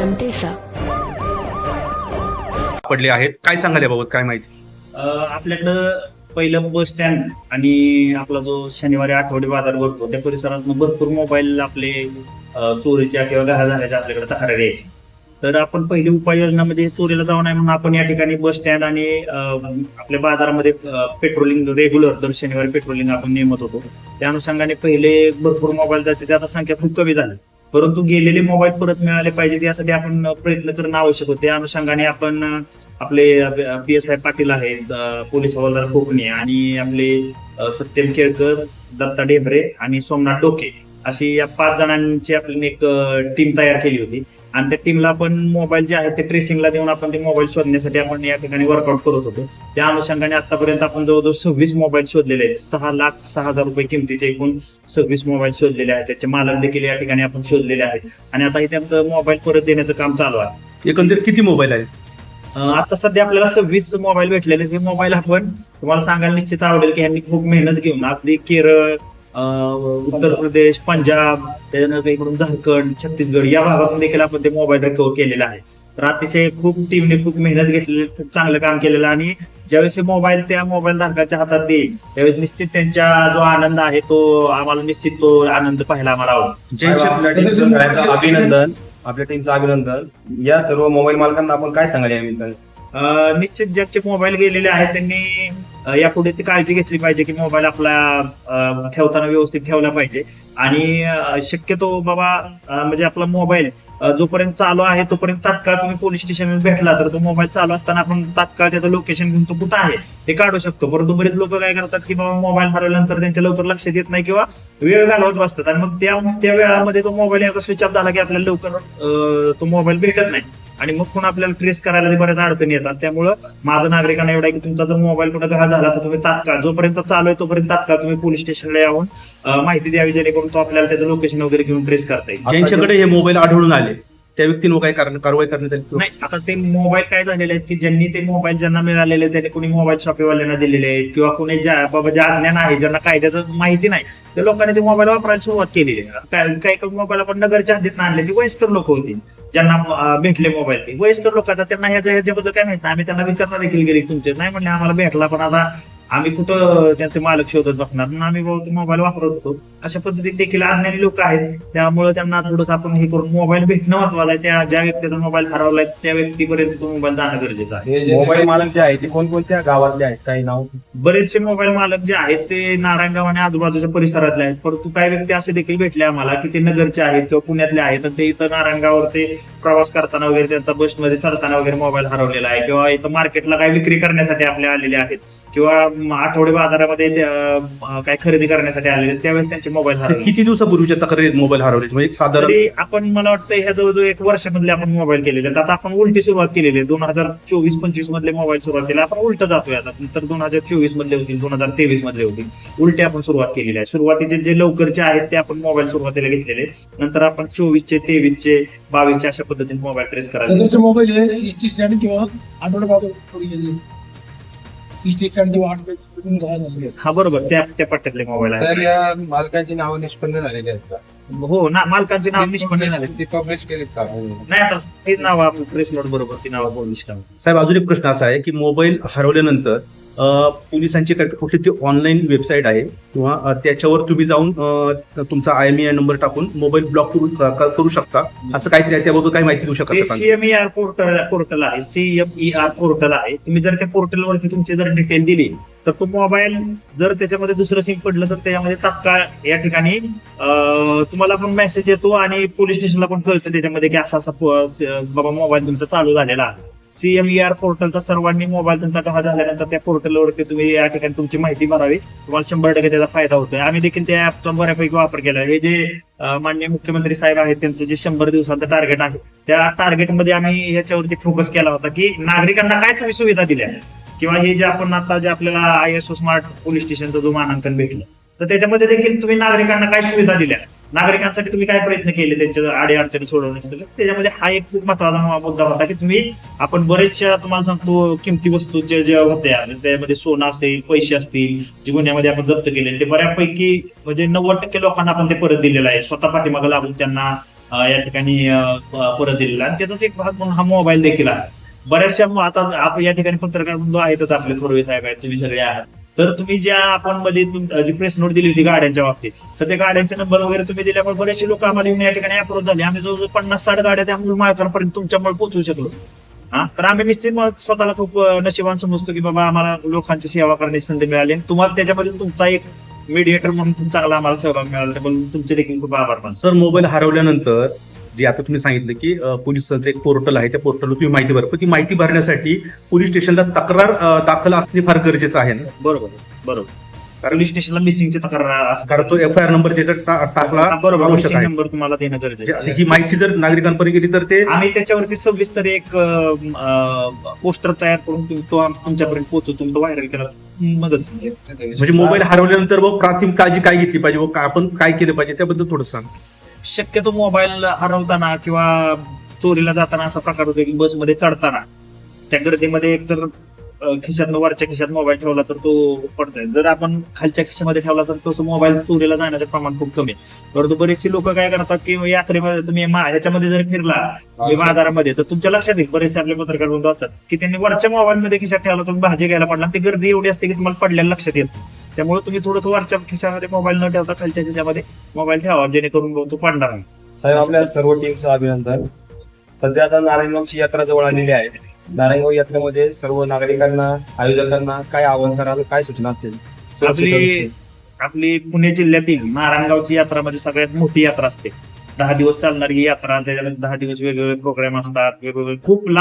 जनतेचा. पडले आहेत. काय सांगाल याबाबत? काय माहिती? अ, आपल्याकडं पहिलं बस स्टँड आणि आपला जो शनिवारी आठवडे बाजार भरतो त्या परिसरात भरपूर मोबाईल आपले अ, चोरीच्या किंवा घाण झाल्याच्या आपल्याकडे तक्रारी यायची. तर आपण पहिली उपाययोजनामध्ये चोरीला जाऊ नये म्हणून आपण या ठिकाणी बस स्टँड आणि अ, आपल्या बाजारामध्ये पेट्रोलिंग रेग्युलर दर शनिवारी पेट्रोलिंग आपण नेमत होतो. त्या अनुषंगाने पहिले भरपूर मोबाईल जाते त्याचा संख्या खूप कमी झाली. परंतु गेलेले मोबाईल परत मिळाले पाहिजेत यासाठी आपण प्रयत्न करणं आवश्यक होते. अनुषंगाने आपण आपले पी एस आय पाटील आहेत पोलीस हवालदार कोकणे आणि आपले सत्यम केळकर दत्ता डेबरे आणि सोमनाथ डोके अशी या पाच जणांची आपली एक टीम तयार केली होती. आणि त्या टीमला आपण मोबाईल जे आहेत ते ट्रेसिंगला देऊन आपण ते मोबाईल शोधण्यासाठी आपण या ठिकाणी वर्कआउट करत होतो. त्या अनुषंगाने आतापर्यंत आपण जवळजवळ सव्वीस मोबाईल शोधलेले आहेत. सहा लाख सहा हजार रुपये किमतीचे एकूण सव्वीस मोबाईल शोधलेले आहेत. त्याचे मालक देखील या ठिकाणी आपण शोधलेले आहेत. आणि आता हे त्यांचं मोबाईल परत देण्याचं काम चालू आहे. एकंदरीत किती मोबाईल आहेत? आता सध्या आपल्याला सव्वीस मोबाईल भेटलेले ते मोबाईल आपण तुम्हाला सांगायला निश्चित आवडेल की यांनी खूप मेहनत घेऊन अगदी केरळ उत्तर प्रदेश पंजाब त्याच्यानंतर इकडून झारखंड छत्तीसगड या भागातून देखील आपण ते मोबाईल रिकव्हर केलेला आहे. तर अतिशय खूप टीमने खूप मेहनत घेतलेली खूप चांगलं काम केलेलं आणि ज्यावेळेस हे मोबाईल त्या मोबाईल धारकाच्या हातात देईल त्यावेळेस निश्चित त्यांच्या जो आनंद आहे तो आम्हाला निश्चित तो आनंद पाहायला आम्हाला आवडेल. अभिनंदन. आपल्या टीमचं अभिनंदन. या सर्व मोबाईल मालकांना आपण काय अं, निश्चित ज्याचे मोबाईल गेलेले आहेत त्यांनी यापुढे ती काळजी घेतली पाहिजे की मोबाईल आपला ठेवताना व्यवस्थित ठेवला पाहिजे. आणि शक्यतो बाबा म्हणजे आपला मोबाईल जोपर्यंत चालू आहे तोपर्यंत तात्काळ तुम्ही पोलीस स्टेशनवर भेटला तर तो मोबाईल चालू असताना आपण तात्काळ त्याचं लोकेशन घेऊन तो कुठं आहे ते काढू शकतो. परंतु बरेच लोक काय करतात की बाबा मोबाईल हरवल्यानंतर त्यांच्या लवकर लक्षात येत नाही किंवा वेळ घालवत बसतात. आणि मग त्या त्या वेळामध्ये तो मोबाईल एकदा स्विच ऑफ झाला की आपल्याला लवकर तो मोबाईल भेटत नाही. आणि मग पुन्हा आपल्याला ट्रेस करायला ते बऱ्याच अडचणी येतात. त्यामुळं माझं नागरिकांना एवढं की तुमचा जर मोबाईल कुठं घात झाला तर तुम्ही तात्काळ जोपर्यंत चालू आहे तोपर्यंत तात्काळ तुम्ही पोलीस स्टेशनला येऊन माहिती द्यावी जेणेकरून तो आपल्याला त्याचं लोकेशन वगैरे घेऊन ट्रेस करता येईल. ज्यांच्याकडे हे मोबाईल आढळून आले त्या व्यक्तींवर काय कारण- कारवाई करण्यात आली नाही आता ते मोबाईल काय झालेले आहेत की ज्यांनी ते मोबाईल ज्यांना मिळालेले आहेत, त्यांनी कोणी मोबाईल शॉपीवाल्यांना दिलेले आहेत किंवा कोणी ज्या बाबा ज्या अज्ञान आहे ज्यांना कायद्याचं माहिती नाही त्या लोकांनी ते मोबाईल वापरायला सुरुवात केलेली आहे. काय काही मोबाईल आपण नगरच्या हद्दीत आणले ती वयस्कर लोक होती. ज्यांना भेटले मोबाईल वयस्कर लोक आता त्यांना ह्याच्या ह्याच्याबद्दल काय माहिती? आम्ही त्यांना विचारणार देखील गेली तुमचे. नाही म्हणले आम्हाला भेटला पण आता आम्ही कुठं त्यांचे मालक शोधत बसणार? म्हणून आम्ही मोबाईल वापरत होतो. अशा पद्धतीत देखील अज्ञानी लोक आहेत. त्यामुळे त्यांना थोडंसं आपण हे करून मोबाईल भेटणं महत्वाचं आहे. त्या ज्या व्यक्तीचा मोबाईल हरवलाय त्या व्यक्तीपर्यंत तो मोबाईल जाणं गरजेचं आहे. मोबाईल मालक जे आहेत ते कोणकोणत्या गावातले आहेत? काही नाव? बरेचसे मोबाईल मालक जे आहेत ते नारायणगाव आणि आजूबाजूच्या परिसरातले आहेत. परंतु काही व्यक्ती असे देखील भेटले आम्हाला की ते नगरचे आहेत किंवा पुण्यातले आहेत. तर ते इथं नारायणगावर ते प्रवास करताना वगैरे त्यांचा बसमध्ये चढताना वगैरे मोबाईल हरवलेला आहे. किंवा इथं मार्केटला काही विक्री करण्यासाठी आपले आलेले आहेत. किंवा आठवडे बाजारामध्ये काही खरेदी करण्यासाठी आलेले त्यावेळेस त्यांचे मोबाईल हरवले. किती दिवसापूर्वीच्या तक्रारीत मोबाईल हरवले? म्हणजे एक साधारण तरी आपण मला वाटतं ह्या जवळजवळ एक वर्षामधले आपण मोबाईल केलेले आहेत. आता आपण उलटी सुरुवात केलेली आहे. दोन हजार चोवीस पंचवीस मधले मोबाईल सुरुवात केले. आपण उलट जातोय आता. नंतर दोन हजार चोवीस मधले होतील दोन हजार तेवीस मधले होतील. उलटे आपण सुरुवात केलेली आहे. सुरुवातीचे जे लवकरचे आहेत ते आपण मोबाईल सुरुवातीला घेतलेले नंतर आपण चोवीसचे तेवीसचे बावीसचे अशा पद्धतीने मोबाईल ट्रेस करायला सदरचे मोबाईल हे इस्टी स्टँड किंवा आठवडे बाजार हा बरोबर. त्या त्या पट्ट्यातले मोबाईल या मालकांची नावं निष्पन्न झालेली आहेत का? हो ना मालकांचे नाव निष्पन्न झाले ते पब्लिश केलीत का? नाही आता तीच नाव आपण प्रेस नोट बरोबर ती नाव बोलू साहेब अजून एक प्रश्न असा आहे की मोबाईल हरवल्यानंतर पोलिसांची काही कुठली ती ऑनलाईन वेबसाईट आहे. किंवा त्याच्यावर तुम्ही जाऊन तुमचा आय एम आय नंबर टाकून मोबाईल ब्लॉक करू शकता. असं काहीतरी आहे त्याबद्दल काय माहिती देऊ शकता? सीएमईआर पोर्टल पोर्टल आहे. सीएमईआर पोर्टल आहे. तुम्ही जर त्या पोर्टलवरती तुमची जर डिटेल दिली तर तो मोबाईल जर त्याच्यामध्ये दुसरं सिम पडलं तर त्याच्यामध्ये तात्काळ या ठिकाणी तुम्हाला पण मेसेज येतो आणि पोलीस स्टेशनला पण कळतं त्याच्यामध्ये की असा असा बाबा मोबाईल तुमचा चालू झालेला आहे. सीएमईआर पोर्टलचा सर्वांनी मोबाईल तुमचा गहा झाल्यानंतर त्या पोर्टलवरती तुम्ही या ठिकाणी तुमची माहिती भरावी. तुम्हाला शंभर टक्के त्याचा फायदा होतोय. आम्ही देखील त्या ऍपचा बऱ्यापैकी वापर केला हे जे माननीय मुख्यमंत्री साहेब आहेत त्यांचं जे शंभर दिवसांचं टार्गेट आहे त्या टार्गेटमध्ये आम्ही याच्यावरती फोकस केला होता की नागरिकांना काय तुम्ही सुविधा दिल्या? किंवा हे जे आपण आता जे आपल्याला I S O smart police स्टेशनचं जो मानांकन भेटलं तर त्याच्यामध्ये देखील तुम्ही नागरिकांना काय सुविधा दिल्या? नागरिकांसाठी तुम्ही काय प्रयत्न केले त्यांच्या आडे अडचणी सोडवण्यासाठी त्याच्यामध्ये हा एक खूप महत्त्वाचा मुद्दा होता की तुम्ही आपण बरेचशा तुम्हाला सांगतो किमती वस्तू ज्या होत्या त्यामध्ये सोनं असेल पैसे असतील जे गुन्ह्यामध्ये आपण जप्त केले ते बऱ्यापैकी म्हणजे नव्वद टक्के लोकांना आपण ते परत दिलेलं आहे. स्वतः पाठीमागे लागून त्यांना या ठिकाणी परत दिलेला आणि त्याचाच एक भाग म्हणून हा मोबाईल देखील आहे. बऱ्याचशा आता आपण या ठिकाणी पत्रकार बंधू आहेतच आपले थोरवे साहेब आहेत तुम्ही सगळे आहात. तर तुम्ही ज्या आपण मध्ये तुम- जी प्रेस नोट दिली होती गाड्यांच्या बाबतीत तर त्या गाड्यांचे नंबर वगैरे तुम्ही दिल्यामुळे बरेचसे लोक आम्हाला येऊन या ठिकाणी अप्रोच झाले. आम्ही जवळजवळ पन्नास साठ गाड्या त्या मूळ मालकांपर्यंत तुमच्यामुळे पोहोचू शकलो. हा? तर आम्ही निश्चित मग स्वतःला खूप नशिबान समजतो की बाबा आम्हाला लोकांची सेवा करण्याची संधी मिळाली आणि तुम्हाला त्याच्यामध्ये तुमचा एक मीडिएटर म्हणून चांगला आम्हाला सहभाग मिळाला. त्याबद्दल तुमचे देखील खूप आभार मानतो. सर मोबाईल हरवल्यानंतर जे आता तुम्ही सांगितलं की पोलिसांचं एक पोर्टल आहे त्या पोर्टलवर तुम्ही माहिती भर. पण ती माहिती भरण्यासाठी पोलीस स्टेशनला तक्रार दाखल असणे फार गरजेचं आहे ना? बरोबर बरोबर. पोलीस स्टेशनला मिसिंगची तक्रार. कारण तो एफ आय आर नंबर टाकला बरोबर आवश्यक आहे. नंबर तुम्हाला देणं गरजेचं आहे. ही माहिती जर नागरिकांपर्यंत गेली तर ते आम्ही त्याच्यावरती सविस्तर एक पोस्टर तयार करून तुम्ही तो आम- तुमच्यापर्यंत पोहोचू तुम्ही तो व्हायरल केला मदत. म्हणजे मोबाईल हरवल्यानंतर व प्राथमिक काळजी काय घेतली पाहिजे? व का- आपण काय केलं पाहिजे? त्याबद्दल थोडं सांग. शक्यतो मोबाईल हरवताना किंवा चोरीला जाताना असा प्रकार होतो की बसमध्ये चढताना. त्या गर्दीमध्ये एकतर खिशात वरच्या खिशात मोबाईल ठेवला तर तो पडतोय. जर आपण खालच्या खिशामध्ये ठेवला तर तसं मोबाईल चोरीला जाण्याचं प्रमाण खूप कमी परंतु बरेचसे लोक काय करतात की यात्रेमध्ये तुम्ही ह्याच्यामध्ये जर फिरला बाजारामध्ये तर तुमच्या लक्षात येईल बरेचसे आपले पत्रकार बंधू असतात की त्यांनी वरच्या मोबाईल मध्ये खिशात ठेवला तुम्ही भाजी घ्यायला पडला आणि ती गर्दी एवढी असते की तुम्हाला पडलेलं लक्षात येत त्यामुळे तुम्ही थोडं वरच्या खिशामध्ये मोबाईल न ठेवता खालच्या खिशामध्ये मोबाईल ठेवा जेणेकरून तो पडणार नाही साहेब आपल्या सर्व टीमचं अभिनंदन. सध्या आता नारायणगावची यात्रा जवळ आलेली आहे. नारायणगाव यात्रेमध्ये सर्व नागरिकांना आयोजकांना काय आव्हान कराल काय सूचना असतील? आपली आपली पुणे जिल्ह्यातील नारायणगावची यात्रा म्हणजे सगळ्यात मोठी यात्रा असते. दहा दिवस चालणारी ही यात्रा त्याच्यामध्ये दहा दिवस वेगवेगळे प्रोग्राम असतात वेगवेगळे खूप लांब